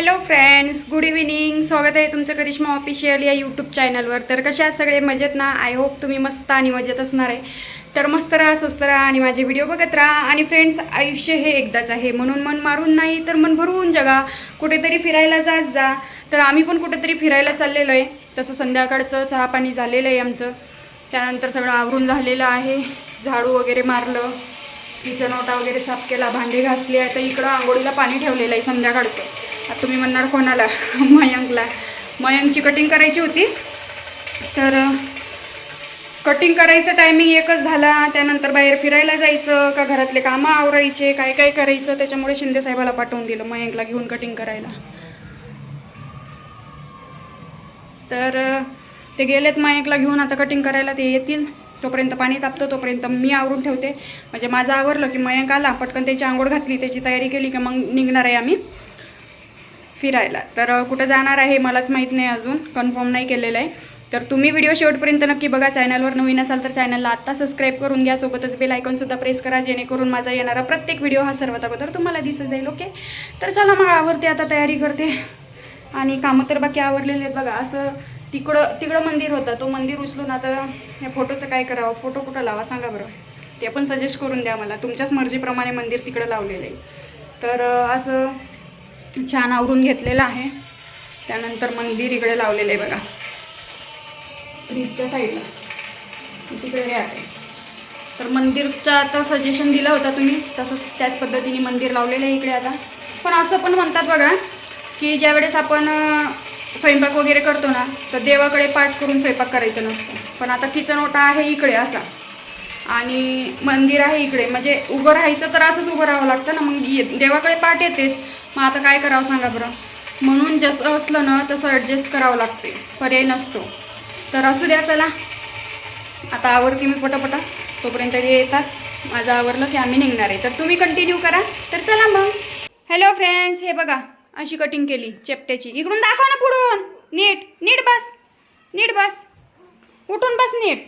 Hello friends good evening स्वागत आहे तुमचं करिश्मा ऑफिशियल या यूट्यूब चॅनलवर तर कशा आहात सगळे? मजेत ना? आय होप तुम्ही मस्त आणि मजेत असणार आहे. तर मस्त राहा स्वस्त राहा आणि माझे व्हिडिओ बघत राहा. आणि फ्रेंड्स आयुष्य हे एकदाच आहे. म्हणून मन मारून नाही तर मन भरवून जगा. कुठेतरी फिरायला जात जा. तर आम्ही पण कुठेतरी फिरायला चाललेलो आहे. तसं संध्याकाळचं चहा पाणी झालेलं आहे आमचं. त्यानंतर सगळं आवरून झालेलं आहे. झाडू वगैरे मारलं. किचन ओटा वगैरे साफ केला. भांडे घासले आहे. तर इकडं आंघोळीला पाणी ठेवलेलं आहे संध्याकाळचं. आता तुम्ही म्हणणार कोणाला? मयंकला. मयंकची कटिंग करायची होती. तर कटिंग करायचं टायमिंग एकच झाला. त्यानंतर बाहेर फिरायला जायचं का घरातले कामं आवरायचे काय काय करायचं त्याच्यामुळे शिंदे साहेबाला पाठवून दिलं मयंकला घेऊन कटिंग करायला. तर ते गेलेत मयंकला घेऊन. आता कटिंग करायला ते येतील. तोपर्यंत पाणी तापतं तोपर्यंत मी आवरून ठेवते. म्हणजे माझं आवरलं की मयंक आला पटकन त्याची आंघोळ घातली त्याची तयारी केली की मग निघणार आहे आम्ही. फिरायला. तर कुठं जाणार आहे मलाच माहीत नाही अजून. कन्फर्म नाही केलेलं आहे. तर तुम्ही व्हिडिओ शेवटपर्यंत नक्की बघा. चॅनलवर नवीन असाल तर चॅनलला आत्ता सबस्क्राईब करून घ्या. सोबतच बेल आयकॉनसुद्धा प्रेस करा जेणेकरून माझा येणारा प्रत्येक व्हिडिओ हा सर्वात अगोदर तुम्हाला दिसत जाईल ओके तर चला मग आवरते आता तयारी करते. आणि कामं तर बाकी आवरलेले आहेत बघा. असं तिकडं तिकडं मंदिर होतं. तो मंदिर उचलून आता या फोटोचं काय करावं? फोटो कुठं लावा? सांगा बरं. ते पण सजेस्ट करून द्या मला. तुमच्याच मर्जीप्रमाणे मंदिर तिकडं लावलेलं आहे. तर असं छान आवरून घेतलेलं आहे. त्यानंतर मंदिर इकडे लावलेलं आहे बघा. फ्रीजच्या साईडला. तिकडे रॅक आहे तर मंदिरचं आता सजेशन दिलं होतं तुम्ही. तसंच त्याच पद्धतीने मंदिर लावलेलं आहे इकडे आता. पण असं पण म्हणतात बघा की ज्यावेळेस आपण स्वयंपाक वगैरे करतो ना तर देवाकडे पाठ करून स्वयंपाक करायचं नसतो. पण आता किचन ओटा आहे इकडे असा. आणि मंदिर आहे इकडे. म्हणजे उभं राहायचं तर असंच उभं राहावं लागतं ना. मग ये देवाकडे पाठ येतेच मग आता काय करावं सांगा बरं? म्हणून जसं असलं ना तसं ॲडजस्ट करावं लागते. पर्याय नसतो. तर असू द्या चला. आता आवडते मी पटापटा. तोपर्यंत ते येतात. माझं आवरलं की आम्ही निघणार आहे. तर तुम्ही कंटिन्यू करा. तर चला मग. हॅलो फ्रेंड्स हे बघा. अशी कटिंग केली चेपट्याची. इकडून दाखवा ना पुढून. नीट. नीट बस. नीट बस. उठून बस नीट.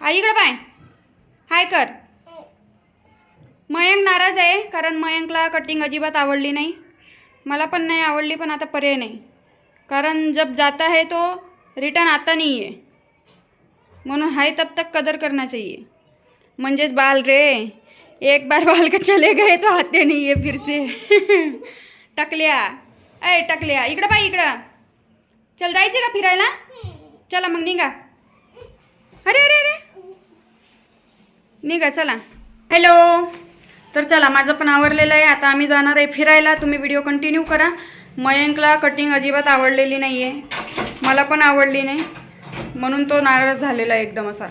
हा इकडं पाय. हाय कर. मयंक नाराज आहे कारण मयंकला कटिंग अजिबात आवडली नाही. मला पण नाही आवडली पण आता पर्याय नाही. कारण जब जाता है तो रिटर्न आता नाही आहे म्हणून हाय तब तक कदर करना चाहिए. म्हणजेच बाल रे एक बार बाल का चले गए तो आते नाही आहे फिर से. टकल्या अय टकल्या इकडं बाई इकडं. चल जायचे का फिरायला? चला मग निघा. अरे अरे अरे. निघा चला. हॅलो तर चला माझं पण आवडलेलं आहे. आता आम्ही जाणार आहे फिरायला. तुम्ही व्हिडिओ कंटिन्यू करा. मयंकला कटिंग अजिबात आवडलेली नाही आहे मला पण आवडली नाही. म्हणून तो नाराज झालेला आहे एकदम असा.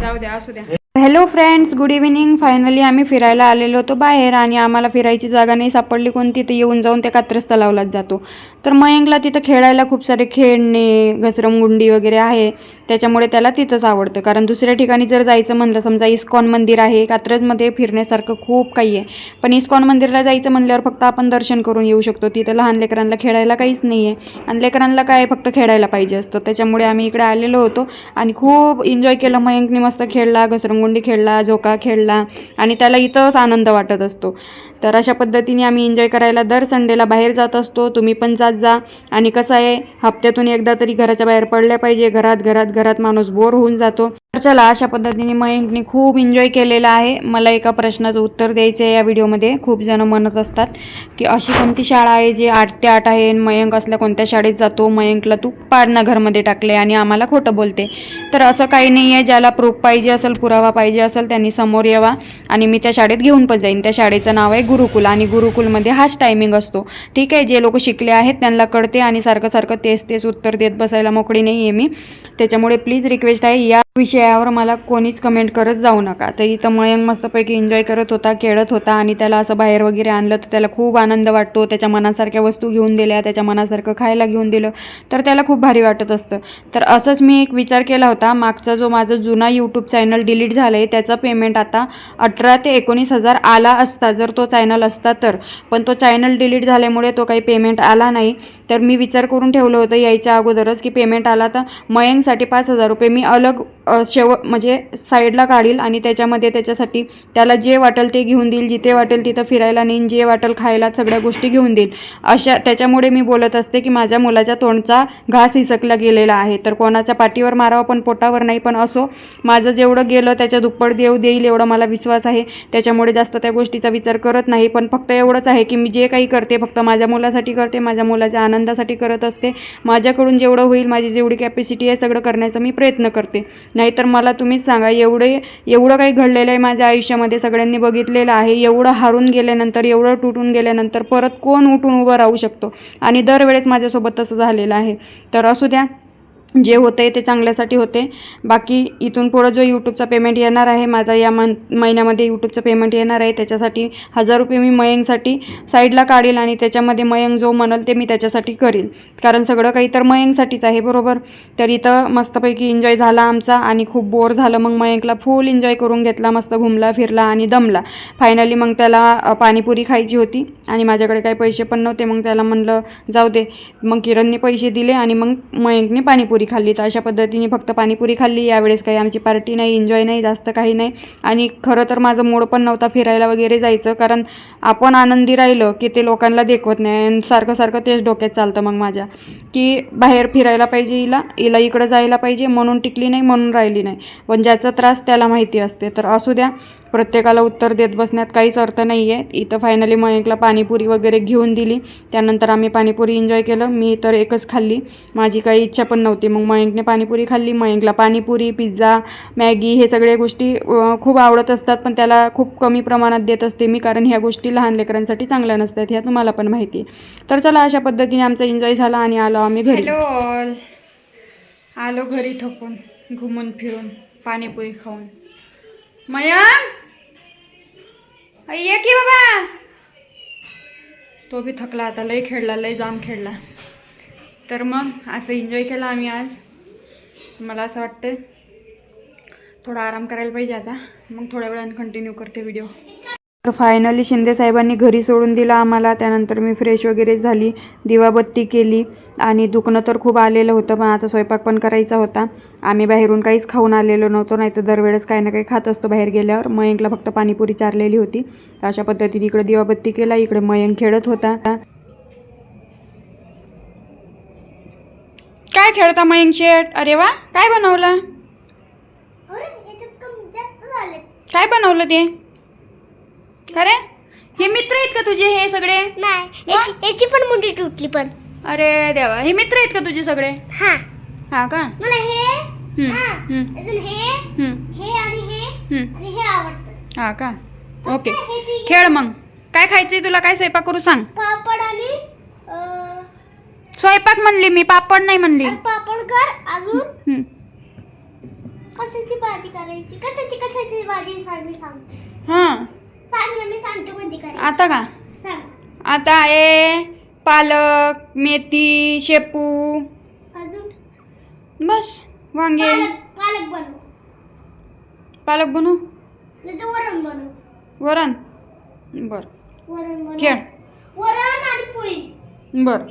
जाऊ द्या असू द्या. Hello friends good evening finally आम्ही फिरायला आलेलो होतो बाहेर आणि आम्हाला फिरायची जागा नाही सापडली. कोणती? तर येऊन जाऊन त्या कात्रस तलावलाच जातो. तर मयंकला तिथं खेळायला खूप सारे खेळणे घसरमगुंडी वगैरे आहे. त्याच्यामुळे त्याला तिथंच आवडतं. कारण दुसऱ्या ठिकाणी जर जायचं म्हणलं समजा इस्कॉन मंदिर आहे कात्रजमध्ये फिरण्यासारखं खूप काही आहे. पण इस्कॉन मंदिरला जायचं म्हणल्यावर फक्त आपण दर्शन करून येऊ शकतो. तिथं लहान लेकरांना खेळायला काहीच नाही आहे आणि लेकरांना काय? फक्त खेळायला पाहिजे असतं. त्याच्यामुळे आम्ही इकडे आलेलो होतो आणि खूप एन्जॉय केलं मयंकने मस्त खेळला गुंडी खेळला झोका खेळला आणि त्याला इथंच आनंद वाटत असतो. तर अशा पद्धतीने आम्ही एन्जॉय करायला दर संडेला बाहेर जात असतो. तुम्ही पण जात जा. आणि कसं आहे हप्त्यातून एकदा तरी घराच्या बाहेर पडल्या पाहिजे. घरात घरात घरात माणूस बोर होऊन जातो. चला अशा पद्धतीने मयंकने खूप एन्जॉय केलेला आहे. मला एका प्रश्नाचं उत्तर द्यायचं आहे या व्हिडिओमध्ये. खूप जण म्हणत असतात की अशी कोणती शाळा आहे जी आठ ते आठ आहे मयंक असल्या कोणत्या शाळेत जातो? मयंकला तू पाडना घरमध्ये टाकले आणि आम्हाला खोटं बोलते. तर असं काही नाही आहे. ज्याला प्रूफ पाहिजे असेल पुरावा पाहिजे असेल त्यांनी समोर यावा आणि मी त्या शाळेत घेऊन पण जाईन. त्या शाळेचं नाव आहे गुरुकुल आणि गुरुकुलमध्ये हाच टायमिंग असतो. ठीक आहे जे लोक शिकले आहेत त्यांना कळते आणि सारखं सारखं तेच तेच उत्तर देत बसायला मोकळी नाही आहे मी. त्याच्यामुळे प्लीज रिक्वेस्ट आहे या विषयावर मला कोणीच कमेंट करत जाऊ नका. तर इथं मयंक मस्तपैकी एन्जॉय करत होता खेळत होता आणि त्याला असं बाहेर वगैरे आणलं तर त्याला खूप आनंद वाटतो. त्याच्या मनासारख्या वस्तू घेऊन दिल्या त्याच्या मनासारखं खायला घेऊन दिलं तर त्याला खूप भारी वाटत असतं. तर असंच मी एक विचार केला होता. मागचा जो माझा जुना यूट्यूब चॅनल डिलीट झालं आहे त्याचं पेमेंट आता अठरा ते एकोणीस हजार आला असता. जर तो चॅनल असता तर. पण तो चॅनल डिलीट झाल्यामुळे तो काही पेमेंट आला नाही. तर मी विचार करून ठेवलं होतं यायच्या अगोदरच की पेमेंट आला तर मयंकसाठी पाच हजार रुपये. मी अलग शेव म्हणजे साईडला काढील आणि त्याच्यामध्ये त्याच्यासाठी त्याला जे वाटेल ते घेऊन देईल. जिथे वाटेल तिथं फिरायला नेईन. जे वाटेल खायला सगळ्या गोष्टी घेऊन देईल. अशा त्याच्यामुळे मी बोलत असते की माझ्या मुलाच्या तोंडचा घास हिसकला गेलेला आहे. तर कोणाच्या पाठीवर मारावं पण पोटावर नाही पण असो. माझं जेवढं गेलं त्याच्या दुप्पट देव देईल एवढा मला विश्वास आहे. त्याच्यामुळे जास्त त्या गोष्टीचा विचार करत नाही. पण फक्त एवढंच आहे की मी जे काही करते फक्त माझ्या मुलासाठी करते माझ्या मुलाच्या आनंदासाठी करत असते. माझ्याकडून जेवढं होईल माझी जेवढी कॅपॅसिटी आहे सगळं करण्याचा मी प्रयत्न करते. नाहीतर मला तुम्हीच सांगा एवढे एवढं काही घडलेलं आहे माझ्या आयुष्यामध्ये सगळ्यांनी बघितलेलं आहे एवढं हारून गेल्यानंतर एवढं तुटून गेल्यानंतर परत कोण उठून उभं राहू शकतो? आणि दरवेळेस माझ्यासोबत तसं झालेलं आहे. तर असू द्या. जे होते ते चांगल्यासाठी होते. बाकी इथून पुढं जो यूट्यूबचा पेमेंट येणार आहे माझा या मन महिन्यामध्ये यूट्यूबचं पेमेंट येणार आहे त्याच्यासाठी हजार रुपये मी मयंकसाठी साईडला काढेल आणि त्याच्यामध्ये मयंक जो म्हणल ते मी त्याच्यासाठी करील. कारण सगळं काही तर मयंकसाठीच आहे बरोबर? तर इथं मस्तपैकी एन्जॉय झाला आमचा आणि खूप बोर झालं. मग मयंकला फुल एन्जॉय करून घेतला मस्त घुमला फिरला आणि दमला. फायनली मग त्याला पाणीपुरी खायची होती आणि माझ्याकडे काही पैसे पण नव्हते. मग त्याला म्हणलं जाऊ दे. मग किरणने पैसे दिले आणि मग मयंकने पाणीपुरी खाल्ली तर अशा पद्धतीने फक्त पाणीपुरी खाल्ली. यावेळेस काही आमची पार्टी नाही एन्जॉय नाही जास्त काही नाही. आणि खरं तर माझं मूड पण नव्हता फिरायला वगैरे जायचं. कारण आपण आनंदी राहिलं की ते लोकांना देखवत नाही. आणि सारखं सारखं तेच डोक्यात चालतं मग माझ्या. की बाहेर फिरायला पाहिजे हिला हिला इकडं जायला पाहिजे. म्हणून टिकली नाही म्हणून राहिली नाही. पण ज्याचा त्रास त्याला माहिती असते. तर असू द्या प्रत्येकाला उत्तर देत बसण्यात काहीच अर्थ नाही आहे इथं फायनली मयंकला पाणीपुरी वगैरे घेऊन दिली. त्यानंतर आम्ही पाणीपुरी एन्जॉय केलं. मी तर एकच खाल्ली. माझी काही इच्छा पण नव्हती. मग मयंकने पाणीपुरी खाल्ली. मयंकला पाणीपुरी पिझ्झा मॅगी हे सगळ्या गोष्टी खूप आवडत असतात पण त्याला खूप कमी प्रमाणात देत असते मी कारण ह्या गोष्टी लहान लेकरांसाठी चांगल्या नसतात ह्या तुम्हाला पण माहिती आहे. तर चला अशा पद्धतीने आमचा एन्जॉय झाला आणि आलो आम्ही घरी. हॅलो ऑल आलो घरी थकून घुमून फिरून पाणीपुरी खाऊन. मयंक! ये की बाबा! तो बी थकला आता लय खेळला लय जाम खेळला. तर मग असं एन्जॉय केला आम्ही आज. मला असं वाटतं थोडा आराम करायला पाहिजे आता. मग थोड्या वेळाने कंटिन्यू करते व्हिडिओ तर फायनली शिंदे साहेबांनी घरी सोडून दिलं आम्हाला. त्यानंतर मी फ्रेश वगैरे झाली दिवाबत्ती केली आणि दुखणं तर खूप आलेलं होतं पण आता स्वयंपाक पण करायचा होता. आम्ही बाहेरून काहीच खाऊन आलेलो नव्हतो नाही तर दरवेळेस काही ना काही खात असतो बाहेर गेल्यावर. मयंकला फक्त पाणीपुरी चारलेली होती. तर अशा पद्धतीने इकडे दिवाबत्ती केला इकडे मयंक खेळत होता. काय खेळता मयंक शेट अरे वा काय बनवलं? काय बनवलं ते? खरे? हे मित्र आहेत का तुझे हे सगळे? नाही याची याची पण मुंडी तुटली पण. अरे देवा हे मित्र आहेत का तुझे सगळे? हा. हा का? मला हे हम्म, हा, हम्म, अजून हे हम्म, हे आणि हे हम्म. आणि हे आवडतं. हा का? ओके. हे खेळ मग. काय खायचंय तुला? काय स्वयंपाक करू सांग? पापड आणि अं, स्वयंपाक म्हणली मी पापड नाही म्हणली. आणि पापड कर अजून. कशाची भाजी करायची? कशाची कशाची भाजी? सांग मी सांगते हा. सांग ना मी सांगते कोणती करायची. आता का? सांग. आता आहे पालक मेथी शेपू. अजून? बस वांगे. पालक पालक बनव. पालक बनवू नाही तर वरण बनव. वरण? बर. वरण बनव. खेळ. वरण आणि पोळी. बर.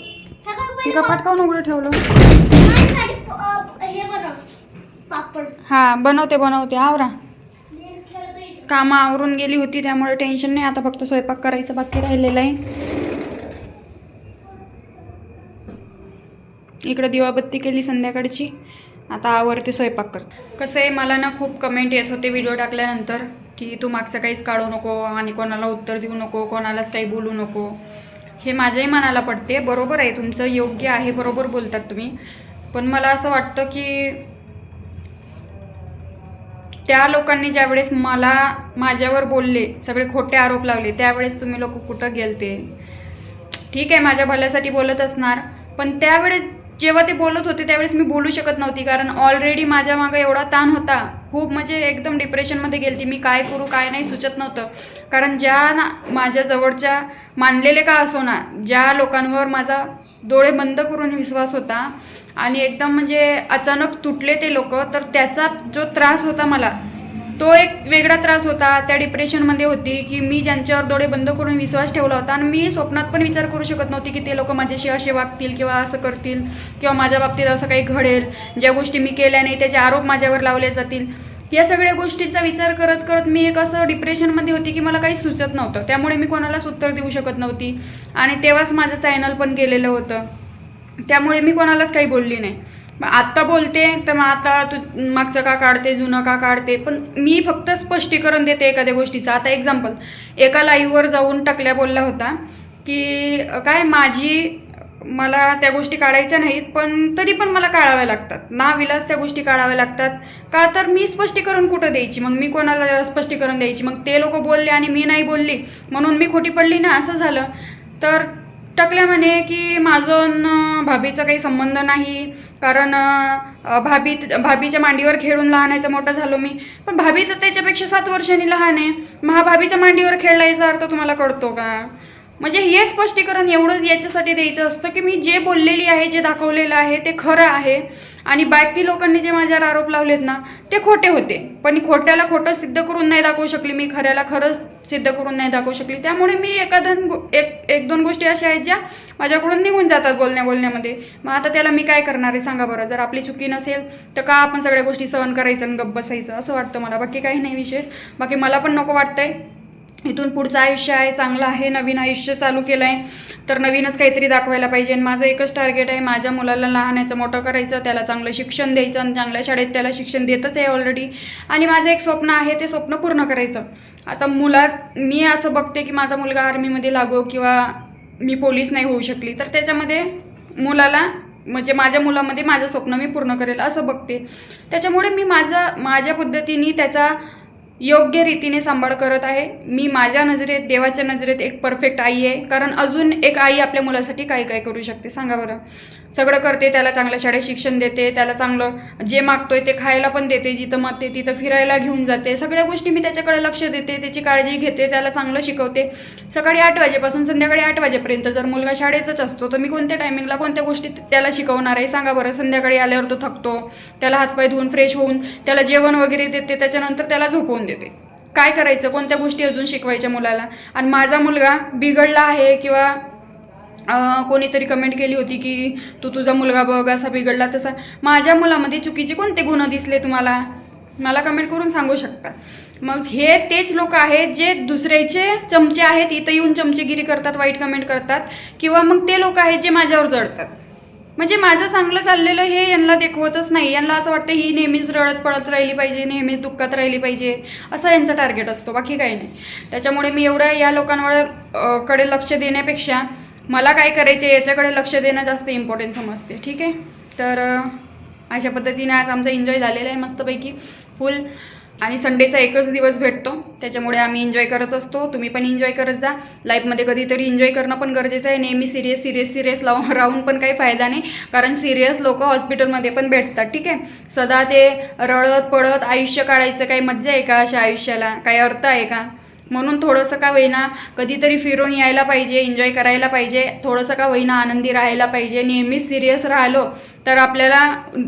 ती कपाट काऊन उघडं ठेवलं. हे हा बनवते बनवते. आवरा. कामं आवरून गेली होती त्यामुळे टेन्शन नाही. आता फक्त स्वयंपाक करायचं बाकी राहिलेलं आहे. इकडं दिवाबत्ती केली संध्याकाळची. आता आवरते स्वयंपाक कर. कसं आहे मला ना खूप कमेंट येत होते व्हिडिओ टाकल्यानंतर की तू मागचं काहीच काढू नको आणि कोणाला उत्तर देऊ नको कोणालाच काही बोलू नको. हे माझ्याही मनाला पडते. बरोबर आहे तुमचं योग्य आहे बरोबर बोलतात तुम्ही. पण मला असं वाटतं की त्या लोकांनी ज्यावेळेस मला माझ्यावर बोलले सगळे खोटे आरोप लावले त्यावेळेस तुम्ही लोक कुठं गेलते? ठीक आहे माझ्या भल्यासाठी बोलत असणार पण त्यावेळेस जेव्हा ते बोलत होते त्यावेळेस मी बोलू शकत नव्हती कारण ऑलरेडी माझ्या मागं एवढा ताण होता. खूप म्हणजे एकदम डिप्रेशनमध्ये गेलती. मी काय करू काय नाही सुचत नव्हतं. कारण ज्या ना माझ्या जवळच्या मानलेले का असो ना ज्या लोकांवर माझा डोळे बंद करून विश्वास होता आणि एकदम म्हणजे अचानक तुटले ते लोक तर त्याचा जो त्रास होता मला तो एक वेगळा त्रास होता त्या डिप्रेशनमध्ये होती की मी ज्यांच्यावर डोळे बंद करून विश्वास ठेवला होता आणि मी स्वप्नात पण विचार करू शकत नव्हती की ते लोक माझ्याशी असे वागतील किंवा असं करतील किंवा माझ्या बाबतीत असं काही घडेल ज्या गोष्टी मी केल्या नाही त्याचे आरोप माझ्यावर लावले जातील. या सगळ्या गोष्टीचा विचार करत करत मी एक असं डिप्रेशनमध्ये होती की मला काही सुचत नव्हतं. त्यामुळे मी कोणालाच उत्तर देऊ शकत नव्हती आणि तेव्हाच माझं चॅनल पण गेलेलं होतं. त्यामुळे मी कोणालाच काही बोलली नाही. आत्ता बोलते तर मग आता तू मागचं का काढते जुनं का काढते? पण मी फक्त स्पष्टीकरण देते एखाद्या गोष्टीचं. आता एक्झाम्पल एका लाईव्हवर जाऊन टकल्या बोलला होता की काय माझी मला त्या गोष्टी काढायच्या नाहीत पण तरी पण मला काढाव्या लागतात. ना विलास त्या गोष्टी काढाव्या लागतात. का तर मी स्पष्टीकरण कुठं द्यायची? मग मी कोणाला स्पष्टीकरण द्यायची? मग ते लोक बोलले आणि मी नाही बोलली. म्हणून मी खोटी पडली ना? असं झालं. तर टकल्या म्हणे की माझं भाभीचा काही संबंध नाही. कारण भाभी भाभीच्या मांडीवर खेळून लहानाचा मोठा झालो मी. पण भाभी तर त्याच्यापेक्षा सात वर्षांनी लहान आहे. महाभाभीच्या मांडीवर खेळला याचा अर्थ तुम्हाला कळतो का? म्हणजे हे स्पष्टीकरण एवढंच याच्यासाठी द्यायचं असतं की मी जे बोललेली आहे जे दाखवलेलं आहे ते खरं आहे. आणि बाकी लोकांनी जे माझ्यावर आरोप लावलेत ना ते खोटे होते. पण खोट्याला खोटं सिद्ध करून नाही दाखवू शकली मी खऱ्याला खरंच सिद्ध करून नाही दाखवू शकली. त्यामुळे मी एखादन गो- एक एक दोन गोष्टी अशा आहेत ज्या माझ्याकडून निघून जातात बोलण्या बोलण्यामध्ये. मग आता त्याला मी काय करणार आहे सांगा बरं. जर आपली चुकी नसेल तर का आपण सगळ्या गोष्टी सहन करायचं आणि गप्प बसायचं? असं वाटतं मला. बाकी काही नाही विशेष. बाकी मला पण नको वाटतंय. इथून पुढचं आयुष्य आहे चांगलं आहे नवीन आयुष्य चालू केलं आहे तर नवीनच काहीतरी दाखवायला पाहिजे. आणि माझं एकच टार्गेट आहे माझ्या मुलाला लहानाचं मोठं करायचं त्याला चांगलं शिक्षण द्यायचं आणि चांगल्या शाळेत त्याला शिक्षण देतच आहे ऑलरेडी आणि माझं एक स्वप्न आहे ते स्वप्न पूर्ण करायचं. आता मुलात मी असं बघते की माझा मुलगा आर्मीमध्ये लागो किंवा मी पोलीस नाही होऊ शकली तर त्याच्यामध्ये मुलाला म्हणजे माझ्या मुलामध्ये माझं स्वप्न मी पूर्ण करेल असं बघते. त्याच्यामुळे मी माझं माझ्या पद्धतीने त्याचा योग्य रीतीने सांभाळ करत आहे. मी माझ्या नजरेत देवाच्या नजरेत एक परफेक्ट आई आहे. कारण अजून एक आई आपल्या मुलासाठी काय काय करू शकते? सांगा बरं. सगळं करते त्याला चांगल्या शाळेत शिक्षण देते त्याला चांगलं जे मागतोय ते खायला पण देते जिथं मागते तिथं फिरायला घेऊन जाते. सगळ्या गोष्टी मी त्याच्याकडे लक्ष देते त्याची काळजी घेते त्याला चांगलं शिकवते. सकाळी आठ वाजेपासून संध्याकाळी आठ वाजेपर्यंत जर मुलगा शाळेतच असतो तर मी कोणत्या टायमिंगला कोणत्या गोष्टी त्याला शिकवणार आहे? सांगा बरं. संध्याकाळी आल्यावर तो थकतो त्याला हातपाय धुवून फ्रेश होऊन त्याला जेवण वगैरे देते त्याच्यानंतर त्याला झोपवून देते. काय करायचं? कोणत्या गोष्टी अजून शिकवायच्या मुलाला? आणि माझा मुलगा बिघडला आहे किंवा कोणीतरी कमेंट केली होती की तू तुझा मुलगा बघ असा बिघडला तसा. माझ्या मुलामध्ये चुकीचे कोणते गुण दिसले तुम्हाला? मला कमेंट करून सांगू शकता. मग हे तेच लोक आहेत जे दुसऱ्याचे चमचे आहेत इथं येऊन चमचेगिरी करतात वाईट कमेंट करतात किंवा मग ते लोक आहेत जे माझ्यावर जडतात. म्हणजे माझं चांगलं चाललेलं हे यांना देखवतच नाही. यांना असं वाटतं ही नेहमीच रडत पडत राहिली पाहिजे नेहमीच दुःखात राहिली पाहिजे. असं यांचं टार्गेट असतो बाकी काही नाही. त्याच्यामुळे मी एवढं या लोकांवर कडे लक्ष देण्यापेक्षा मला काय करायचे याच्याकडे लक्ष देणं जास्त इम्पॉर्टंट समजते. ठीक आहे? तर अशा पद्धतीने आज आमचा एन्जॉय झालेला आहे मस्तपैकी. फुल आणि संडेचा एकच दिवस भेटतो. त्याच्यामुळे आम्ही एन्जॉय करत असतो. तुम्ही पण एन्जॉय करत जा. लाईफमध्ये कधीतरी एन्जॉय करणं पण गरजेचं आहे. नेहमी सिरियस सिरियस सिरियस लावून राहून पण काही फायदा नाही. कारण सिरियस लोक हॉस्पिटलमध्ये पण भेटतात. ठीक आहे? सदा ते रडत पडत आयुष्य काढायचं काही मज्जा आहे का अशा आयुष्याला? काही अर्थ आहे का? म्हणून थोडंसं का होईना कधीतरी फिरून यायला पाहिजे एन्जॉय करायला पाहिजे थोडंसं का होईना आनंदी राहायला पाहिजे. नेहमीच सिरियस राहिलो तर आपल्याला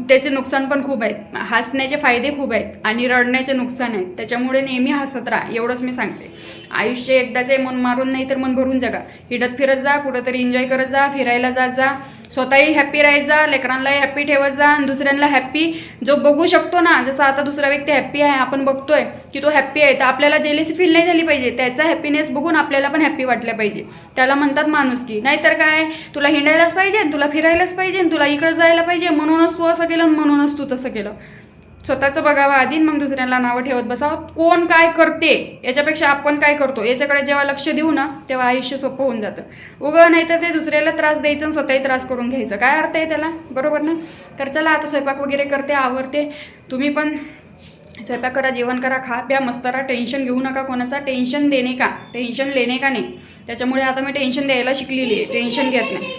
त्याचे नुकसान पण खूप आहेत. हसण्याचे फायदे खूप आहेत आणि रडण्याचे नुकसान आहेत. त्याच्यामुळे नेहमी हसत राहा. एवढंच मी सांगते. आयुष्य एकदाच आहे मन मारून नाही तर मन भरून जगा. हिडत फिरत जा कुठंतरी एन्जॉय करत जा फिरायला जात जा. स्वतःही हॅप्पी राहायत जा लेकरांनाही हॅप्पी ठेवत जा आणि दुसऱ्यांना हॅप्पी जो बघू शकतो ना जसं आता दुसरा व्यक्ती हॅप्पी आहे आपण बघतोय की तो हॅप्पी आहे तर आपल्याला जेलेसी फील नाही झाली पाहिजे. त्याचा हॅपीनेस बघून आपल्याला पण हॅप्पी वाटलं पाहिजे. त्याला म्हणतात माणुसकी नाहीतर काय? तुला हिंडायलाच पाहिजे तुला फिरायलाच पाहिजे तुला इकडं जायला पाहिजे म्हणूनच तू असं केलं म्हणूनच तू तसं केलं. स्वतःचं बघावं आधी मग दुसऱ्यांना नावं ठेवत बसावं. कोण काय करते याच्यापेक्षा आपण काय करतो? याच्याकडे जेव्हा लक्ष देऊ ना तेव्हा आयुष्य सोपं होऊन जातं. उगं नाही तर ते दुसऱ्याला त्रास द्यायचं आणि स्वतःही त्रास करून घ्यायचं. काय अर्थ आहे त्याला? बरोबर ना? तर चला आता स्वयंपाक वगैरे करते आवरते. तुम्ही पण स्वयंपाक करा जेवण करा खा. प्या मस्त राहा. टेन्शन घेऊ नका कोणाचा. टेन्शन देणे का? टेन्शन लेणे का नाही? त्याच्यामुळे आता मी टेन्शन द्यायला शिकलेली आहे. टेन्शन घेत नाही.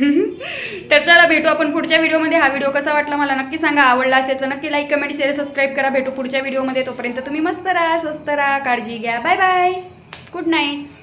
तर चला भेटू आपण पुढच्या व्हिडिओमध्ये. हा व्हिडिओ कसा वाटला मला नक्की सांगा. आवडला असेल तर नक्की लाईक कमेंट शेअर सबस्क्राईब करा. भेटू पुढच्या व्हिडिओमध्ये. तोपर्यंत तुम्ही मस्त राहा स्वस्त राहा काळजी घ्या. Bye bye good night